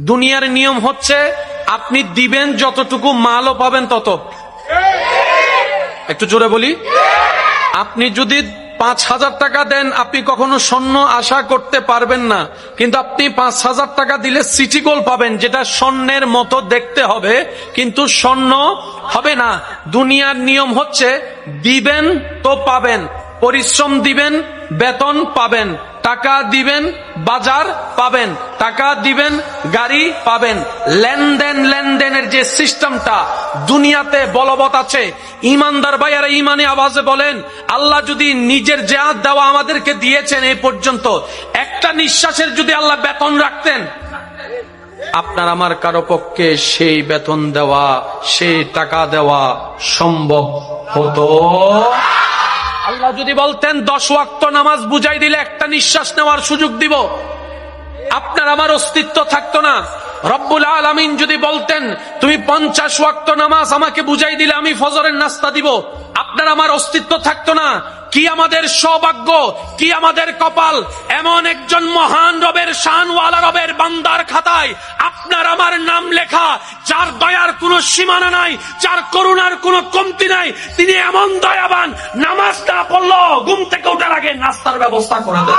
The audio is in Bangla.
দুনিয়ার নিয়ম হচ্ছে আপনি দিবেন যতটুকু মালও পাবেন তত। একটু জোরে বলি। আপনি যদি পাঁচ হাজার টাকা দেন, আপনি কখনো স্বর্ণ আশা করতে পারবেন না। কিন্তু আপনি পাঁচ হাজার টাকা দিলে সিটি গোল পাবেন, যেটা স্বর্ণের মতো দেখতে হবে। কিন্তু স্বর্ণ হবে না। দুনিয়ার নিয়ম হচ্ছে দিবেন তো পাবেন, পরিশ্রম দিবেন, বেতন পাবেন। টাকা দিবেন, বাজার পাবেন। টাকা দিবেন, গাড়ি পাবেন। লেনদেন, লেনদেনের যে সিস্টেমটা দুনিয়াতে বলবৎ আছে। ইমানদার ভাইয়ারা ইমানে আওয়াজে বলেন, আল্লাহ যদি নিজের জেহাদ দেওয়া আমাদেরকে দিয়েছেন এই পর্যন্ত, একটা নিঃশ্বাসের যদি আল্লাহ বেতন রাখতেন। আপনার আমার কারও পক্ষে সেই বেতন দেওয়া, সেই টাকা দেওয়া সম্ভব হতো? আল্লাহ যদি বলতেন, দশ ওয়াক্ত নামাজ বুঝাই দিলে একটা নিঃশ্বাস নেওয়ার সুযোগ দিব। আপনার আমার অস্তিত্ব থাকতো না। রব্বুল আলমিন যদি বলতেন, তুমি পঞ্চাশ ওয়াক্ত নামাজ আমাকে বুঝাই দিলে আমি ফজরের নাস্তা দিব। আপনার আমার অস্তিত্ব থাকতো না। কি আমাদের সৌভাগ্য, কি আমাদের কপাল, এমন একজন মহান রবের শানওয়ালা রবের বান্দার খাতায় আপনার আমার নাম লেখা, যার দয়ার কোনো সীমানা নাই, যার করুণার কোনো কমতি নাই, তিনি এমন দয়াবান নামাজ না পড়ল ঘুম থেকে ওঠার আগে নাস্তার ব্যবস্থা করা দেন